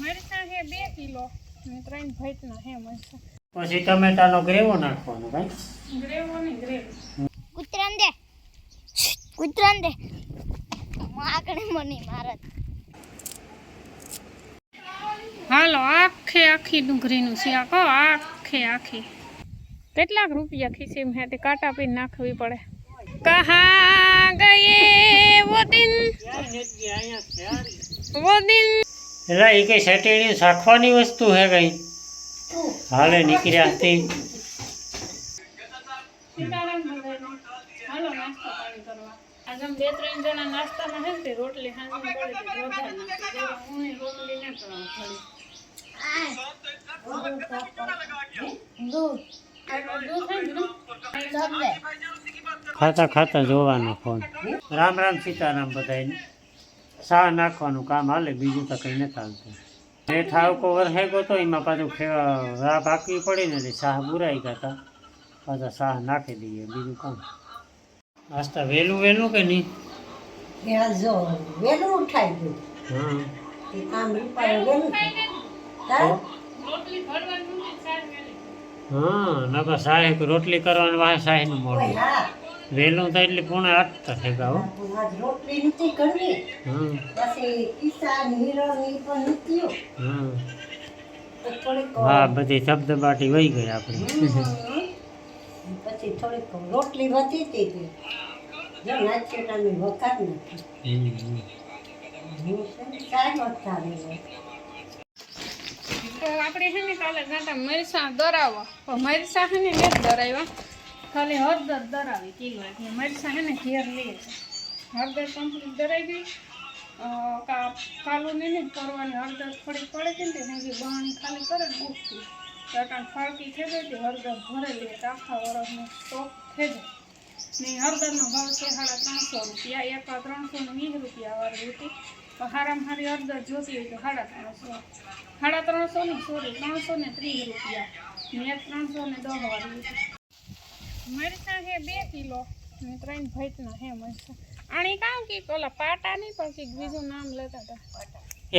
મરચાં છે બે કિલો. અને ત્રણ ભેટના છે મરચાં. પછી ટમેટાનો ગ્રેવો નાખવાનો ભાઈ. ગ્રેવો ને ગ્રેવી. કૂતરાને દે. કૂતરાને દે. માકડે મને મારત. હાલો આખે આખી ડુંગળીનું શાક હો આખે આખી. કેટલાક રૂપિયા ખીસીમ હે તે કાંટા પીને નાખવી પડે. કહા ગયે વો દિન વો દિન એટલે એ કઈ સેટેણી શાખવાની વસ્તુ હે કઈ? હાલે, નીકળ્યા હતી બે ખાતા ખાતા જોવાનો ફોન રામ રામ સીતારામ બધાને શાહ નાખવાનું કામ હાલે બીજું તો કંઈ નથી હાલતું. જે ઠાવકો વરસાઈ તો એમાં પાછું રા પાકવી પડી ને એટલે શાહ બુરાઈ ગયા હતા. પાછા શાહ નાખી દઈએ બીજું કામ. આસ્તા વહેલું વહેલું કે નહીં? વહેલું ઉઠાઈ ગયું. હા એ કામ વહેલું ને નકર સાહેબ રોટલી કરવાનું વાહ સાહેબનું ઓય મોડું વહેલું તો એટલે પૂર્ણ આઠ થશે હો રોટલી નથી કરવી. પછી પણ હા. બધી ધબધબાટી વહી ગઈ આપણી. પછી થોડીક રોટલી વધી હતી જો નથી આપણે છે ને કાલે ગાંટા દોરાવો દરાવવા. પણ મરચાં છે ને નથી દરાવ્યા. ખાલી હળદર દરાવી કિલો એટલે મરચાં છે ને ઘેર લઈએ હળદર કમ્પ્લીટ દરાઈ ગઈ. કાલું નહીં કરવાની હળદર થોડી પડે છે ને નહીં બહાણી ખાલી કરે ઉઠતી ચટણ ફાળકી થઈ ગઈ હતી હળદર ભરેલી એટલે આખા વરસનો સ્ટોક થઈ જાય. ને હળદરનો ભાવ છે સાડા ત્રણસો રૂપિયા. એક ત્રણસો ને વીસ રૂપિયા વાળી હતી. હારામાં હારી હળદર જોતી હોય તો સાડા ત્રણસો. સાડા ત્રણસો ને સોરી ત્રણસો ને ત્રીસ રૂપિયા. ને એક ત્રણસો ને દસ વાળી હતી. મરચાં છે બે કિલો. ને ત્રણ ભેટના છે મરચાં. આણી કામ કે ઓલા પાટા નહીં પણ કંઈક બીજું નામ લેતા હતા.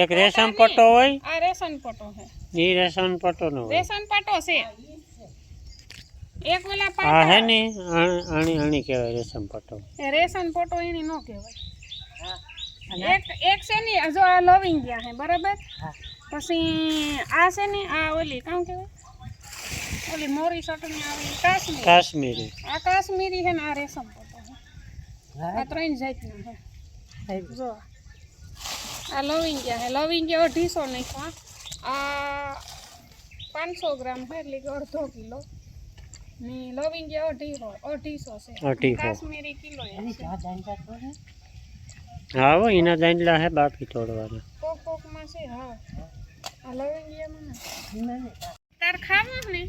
એક રેશમ પટ્ટો હોય? આ રેશન પટો છે એ રેશન પટ્ટો નો રેશન પટ્ટો છે. એક ઓલા પાટા હે ને આણી આણી કહેવાય રેશન પટ્ટો એ રેશન પટ્ટો એની નો કહેવાય. એક એક છે ને જો આ લવિંગ ગયા હે બરાબર? પછી આ છે ને આ ઓલી કામ કહેવાય? ઓલી મોરી ચટણી આવે ઈ કાશ્મીર કાશ્મીરી આ કાશ્મીરી છે ને આ રેશમ ફોટો છે આ ત્રણ જાતના છે જો આ લવિંગ ગયા છે લવિંગ ગયા અઢીસો નાખવા આ પાંચસો ગ્રામ છે એટલે કે અડધો કિલો ને લવિંગ ગયા અઢીસો અઢીસો છે અઢીસો. કાશ્મીરી કિલો એક છે હા હો એના દાંડલા હે બાકી તોડવાના કોક કોકમાં છે હા આ લવિંગિયામાં ને તાર ખાવું ને?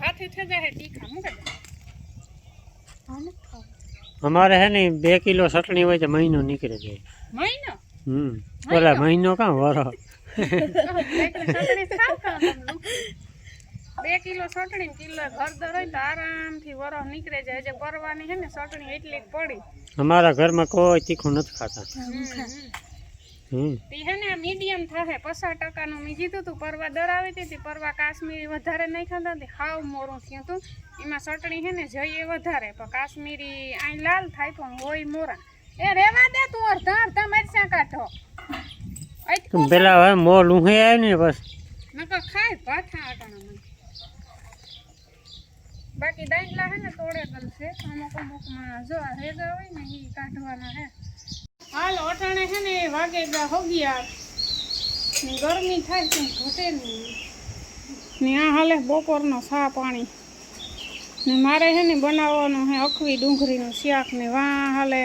હાથી થઈ જાય તીખા મૂકે હા અમારે હે ને બે કિલો ચટણી હોય તો મહિનો નીકળી જાય મહિનો? હમ. ઓલા મહિનો કાં વરો. બે કિલો ચટણી કિલો હળદર હોય તો આરામથી વરસ નીકળે જાય જે પરવાની છે ને ચટણી એટલી પડી. અમારા ઘરમાં કોઈ તીખું નથી ખાતા. હમ. તી હે ને મીડિયમ થાહે. પચાસ ટકાનું મેં કીધું તું પરવા દરાવી હતી તી પરવા કાશ્મીરી વધારે નહીં ખાતા હતી હાવ મોરું થયું હતું એમાં ચટણી હે ને જઈએ વધારે. પણ કાશ્મીરી અહીં લાલ થાય પણ હોય મોરા. એ રેવા દે તું અડધા અડધા મરચાં કાઢો. પેલા હવે મો લુહે આવે ને બસ. નકર ખાય પાછા અટાણા મને. બાકી દાંડલા હે ને તોડે ગલ છે અમુક અમુકમાં જો આ રેગા હોય ને એ કાઢવાના હે. હાલ અટાણે છે ને વાગે હોગિયા ગરમી થાય છે, ઘટે નહીં. ને આ હાલે બપોરનો સા પાણી. ને મારે છે ને બનાવવાનું છે અખવી ડુંગળીનું શાક ને વાં હાલે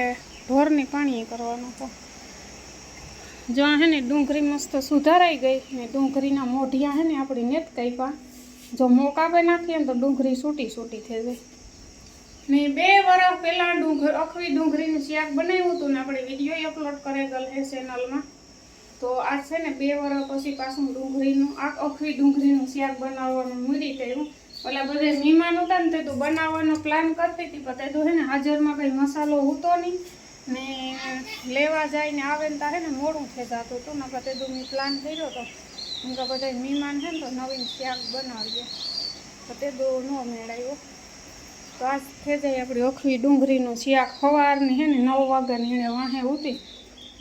ઢોરની પાણી કરવાનું તો જો આ છે ને ડુંગળી મસ્ત સુધારાઈ ગઈ ને ડુંગળીના મોઢિયા છે ને આપણી નેત કાપ્યા. જો મોકાવે નાખીએ ને તો ડુંગળી સૂટી સૂટી થઈ જાય ને બે વર્ષ પહેલાં ડુંગર અખવી ડુંગળીનું શાક બનાવ્યું હતું ને આપણે વીડિયો અપલોડ કરેલ છે ચેનલમાં તો આ છે ને બે વર્ષ પછી પાછું ડુંગળીનું આ અખવી ડુંગળીનું શાક બનાવવાનું મૂડી થયું ઓલા બધે મહેમાન હતા ને તે તો બનાવવાનો પ્લાન કરતી હતી, પણ તે તો હે ને હાજરમાં કંઈ મસાલો હોતો નહીં. ને લેવા જાય ને આવે ને તારે ને મોડું થઈ જતું હતું ને તે તો મેં પ્લાન કર્યો હતો એમ કે બધા મહેમાન છે ને તો નવીન શાક બનાવીએ. તો તે દો ન મેળાયો. તો આજ થઈ જાય આપણી ઓખવી ડુંગળીનું શાક સવારની હે ને નવ વાગ્યાની એને વાહે ઉતી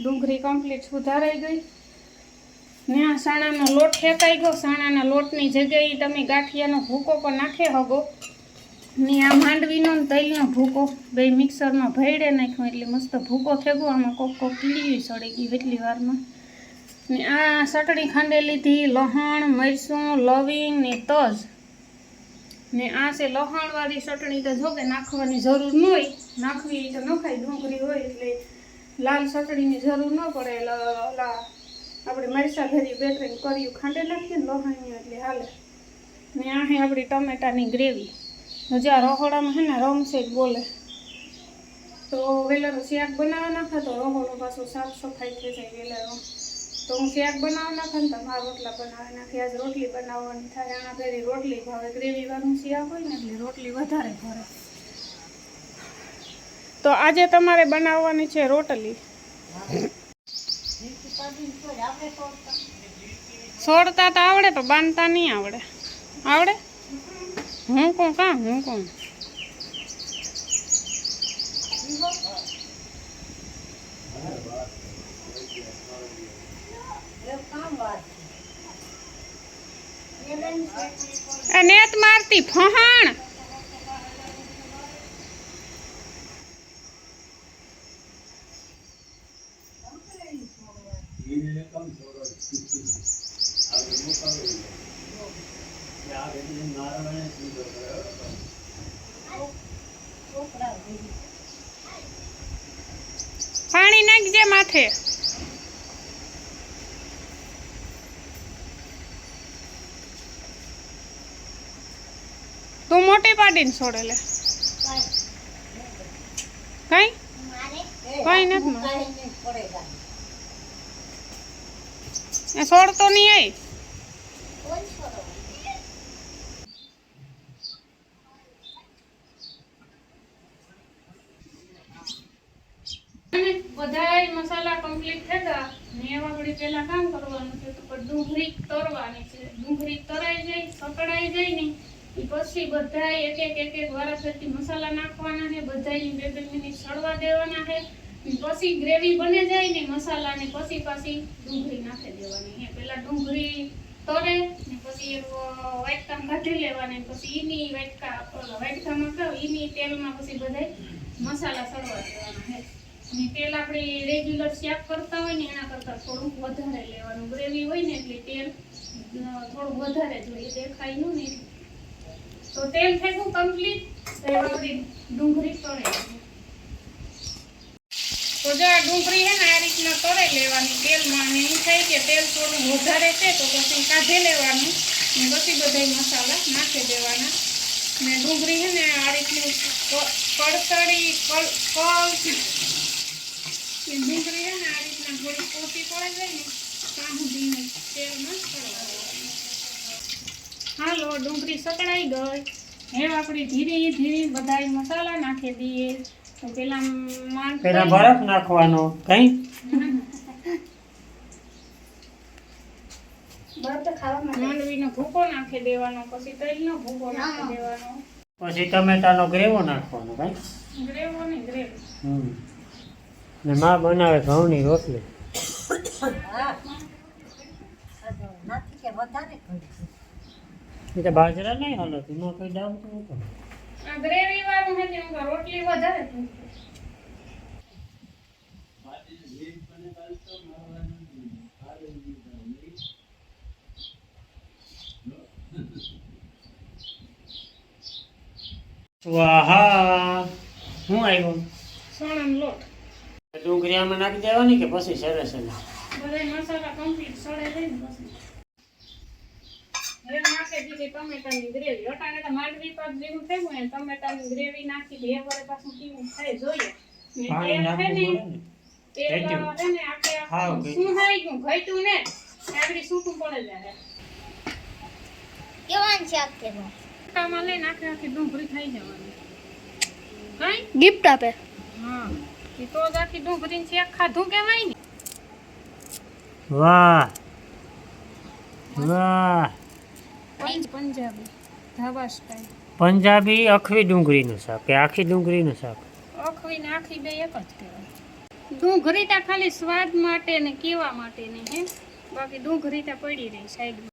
ડુંગળી કમ્પ્લીટ સુધારાઈ ગઈ. ને આ સાણાનો લોટ ફેંકાઈ ગયો. સાણાના લોટની જગ્યાએ તમે ગાંઠિયાનો ભૂકો પણ નાખે હગો. ને આ માંડવીનો ને તલનો ભૂકો. બે મિક્સરમાં ભેળે નાખ્યો એટલે મસ્ત ભૂકો ફેંકો આમાં કોક કોક કીડી સડી ગઈ એટલી વારમાં. ને આ ચટણી ખાંડે લીધી. લહણ મરસું લવિંગ ને તજ. ને આ છે લહણવાળી ચટણી, તો જો કે નાખવાની જરૂર ન હોય નાખવી તો નખાય ડુંગળી હોય એટલે લાલ ચટણીની જરૂર ન પડે. એટલે ઓલા આપણે મરચા ઘરી બેટરીને કર્યું, ખાંડે નાખીએ ને એટલે હાલે. ને આ છે આપણી ટમેટાની ગ્રેવી. આ રહોડામાં છે ને રમશે જ બોલે. તો વેલાનું શાક બનાવવા નાખે તો રહોડો પાછો સાફ સફાઈ થઈ જાય વેલાનો. તો હું શાક બનાવી નાખે ને તમારા રોટલા બનાવી નાખી. આજ રોટલી બનાવવાની થાય, આના ઘરે રોટલી ભાવે. ગ્રેવી વાળું શાક હોય ને એટલે રોટલી વધારે ભાવે. તો આજે તમારે બનાવવાની છે રોટલી. છોડતા તો આવડે, પણ બાંધતા નહીં આવડે. આવડે? હું કોણ, કાં હું કોણ? નેત મારતી ફહાણ. પાણી નાખજે માથે તું મોટી પાડીને છોડે લે કઈ? કઈ નથી છોડતો નહીં આઈ બધાય મસાલા કમ્પ્લીટ થઈ ગયા. ને કામ કરવાનું છે તો ડુંગળી તરવાની છે. ડુંગળી તરાઈ જાય, સકડાઈ જાય ને ઈ પછી બધાય એક એક એક એક વારાફરતી મસાલા નાખવાના છે બધાય બે બે મિનિટ સળવા દેવાના છે. પછી ગ્રેવી બને જાય ને મસાલા ને પછી પાછી ડુંગળી નાખી દેવાની. હે પહેલા ડુંગળી તરે ને પછી એક કાઢી લેવાની. પછી એની વાટકા વાટકામાં કહો એની તેલમાં પછી બધાય મસાલા સળવા દેવાના છે. ને તેલ આપણે રેગ્યુલર શાક કરતા હોય ને એના કરતાં થોડુંક વધારે લેવાનું. ગ્રેવી હોય ને એટલે તેલ થોડુંક વધારે જોઈએ. દેખાયનું ને તો તેલ થયું કમ્પ્લીટ તો એમાં બધી ડુંગળી તળે. તો જો આ ડુંગળી છે ને, આ રીતના તળે લેવાની તેલમાં, ને એમ થાય કે તેલ થોડું વધારે છે, તો પછી કાઢી લેવાનું. ને પછી બધા મસાલા નાખી દેવાના. ને ડુંગળી છે ને, આ રીતની ક- કડતળી કળ ડુંગળી છે ને, આ રીતના થોડી પોચી પડે જાય ને, ત્યાં સુધી તેલમાં દેવાની. હાલો ડુંગળી સકળાઈ ગઈ. હવે આપણે ધીરે ધીરે બધા મસાલા નાખી દઈએ. તો પેલા માન પેલા બરફ નાખવાનો કઈ? ખાવામાં માંડવીનો ભૂકો નાખી દેવાનો પછી તલનો ભૂકો નાખી દેવાનો. પછી ટમેટાનો ગ્રેવો નાખવાનો કઈ? ગ્રેવો ને ગ્રેવી. હમ. ને માં બનાવે ઘઉંની રોટલી. હા. નથી કે વધારે કરી. એ તો બાજરા નહીં હાલત. એમાં કઈ ડાઉટ નહોતો. આ ગ્રેવી વાળું છે તેમ રોટલી વધારે વાહા હું આવ્યો? સણનો લોટ. નાખી દેવાની કે પછી સરસ બધા મસાલા કમ્પ્લીટ સડે લઈને પછી. દીધી ટમેટાની ગ્રેવી. અટાણે તો માંડવી પાક જેવું થયું ને ટમેટાની ગ્રેવી નાખી દે વરે પાછું કેવું થાય જોઈએ. પાણી નાખવું પડે ને. તેલ ઘેટ્યું. ને આપણે હાવ આખું ઘેટ્યું. શું થઈ ગયું ઘટ્યું ને આગળ સૂકું પડે જાય કેવાનું શાક તેમાં આમાં લઈને આખી આખી ડુંગળી થઈ જવાની. કઈ? ગિફ્ટ આપે. હા. એ તો જ આખી ડુંગળીને શેક ખાધું કહેવાય ને. વાહ. પંજાબી ધાબા સ્ટાઈલ પંજાબી અખવી ડુંગળીનું શાક કે આખી ડુંગળીનું શાક? અખવી ને આખી બે એક જ કહેવાય. ડુંગળીટા ખાલી સ્વાદ માટે ને કેવા માટે ને હે? બાકી ડુંગળીટા પડી રહી સાઈડમાં.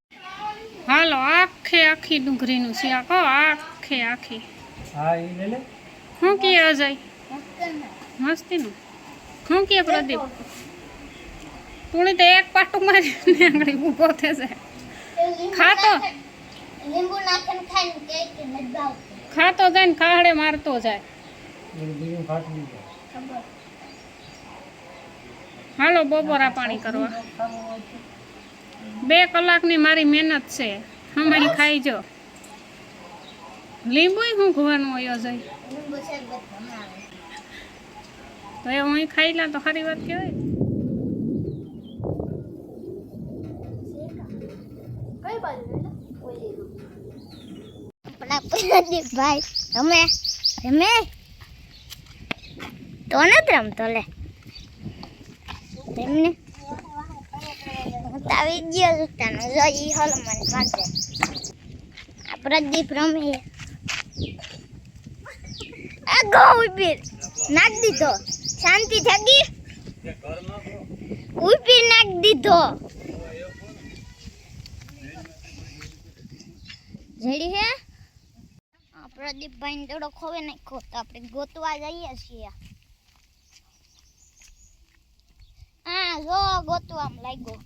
હાલો આખે આખી ડુંગળીનું શાક હો આખે આખી. હા એ લે લે. શું કે અજય? મસ્તીનું. શું કે પ્રદીપ? તું તો એક પાટું મારી આંગળી ઊભો થશે. ખાતો લીંબુ નાખીને ખાઈને કે કે નથી ભાવતું ખાતો જાય ને ખાહડે મારતો જાય. હાલો બપોરા પાણી કરવા. બે કલાકની મારી મહેનત છે. હમણાં ખાઈ જો. લીંબુ શું ખવાનું હોય બનાવે. તો એ હું ખાઈ લા તો ખરી વાત કહેવાય કઈ બાજુ આપણા પ્રદીપભાઈ રમે રમે તો નથી રમતો લે. તેમને? આવી ગયો સુતાનો જો ઈ હલમન પાસે આ પ્રદીપ રમે આ ગો નાખ દીધો. શાંતિ થગી ઊભી નાખ દીધો. જેડી હે? પ્રદીપભાઈ દડો ખોવે નહીં તો આપણે ગોતવા જઈએ છીએ. હા જો ગોતવા લાગ્યો.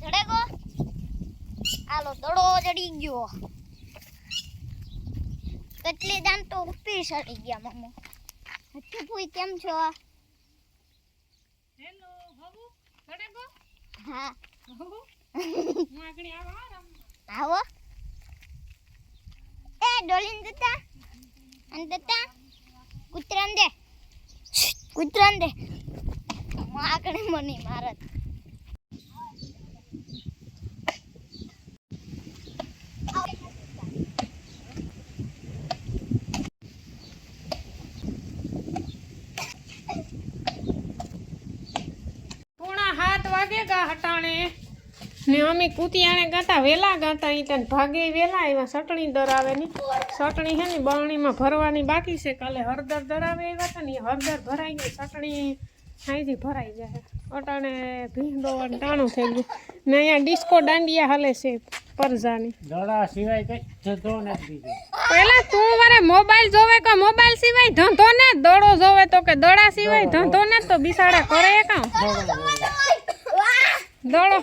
ચડે ગો હાલો દડો ચડી ગયો. કેટલી દાન તો ઉપી ચડી ગયા મમ્મો હચ્છું ફૂઈ કેમ છો? હેલો હબુ ચડે ગો હા હબુ હું આગળ આવો. ડોલીન દતા અને દતા કૂતરાન દે કૂતરાન દે આગળ મને મારત હટાણે. ને અમે કૂતિયાણે ગાતા, વેલા ગાતા, ઈ તને ભાગે વેલા એવા સટણી દર આવે ની. ચટણી છે ને બરણીમાં ભરવાની બાકી છે. કાલે હળદર ધરાવે એવા હતા ને ઈ હળદર ભરાઈ ગઈ ચટણી અહીંથી ભરાઈ જાય. અટાણે ભીંડો અને ટાણું થઈ ગયું. ને અહીંયા ડિસ્કો દાંડિયા હાલે છે પરજાની. દડા સિવાય કઈ ધંધો નથી પેલા તું મારે મોબાઈલ જોવે કે મોબાઈલ સિવાય ધંધો ને? દડો જોવે તો કે દડા સિવાય ધંધો ને? તો બિસાડા કરે કાં દડો.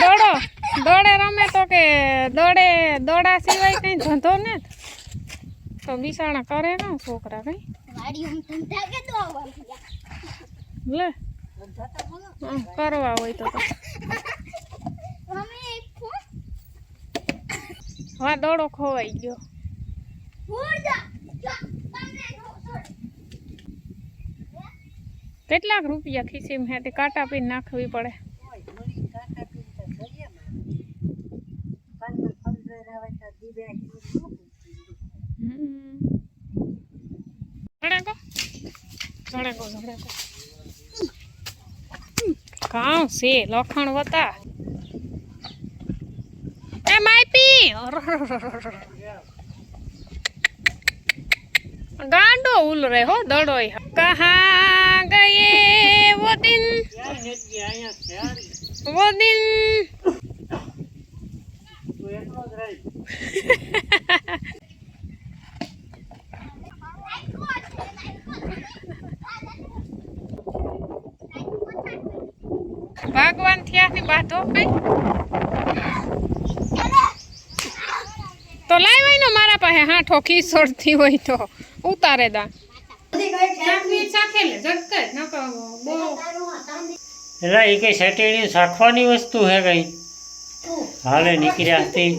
દડો. દડે રમે તો કે દોડે, દોડા સિવાય કઈ ધંધો ને તો બિસાણા કરે ને છોકરા કઈ. લે. કરવા હોય તો હા, દોડો ખોવાઈ ગયો. કેટલાક રૂપિયા ખીસીમાં હે તે કાંટા પીને નાખવી પડે. કાં છે લખણ વતા. એ માઈપી! ગાંડો ઉલ રે હો દડો કહા ગયે વો દિન વો દિન તું એકલો જ રહી. ભગવાન થયા બાધો કઈ તો હોય ને મારા પાસે હાંઠો ખીસોડતી હોય તો. ઉતારે દા. ચાકની ચાખે લે ઝટકે જ નકર બહુ. એટલે એ કઈ સેટેડી શાખવાની વસ્તુ હે કઈ? હાલે નીકળ્યા હતી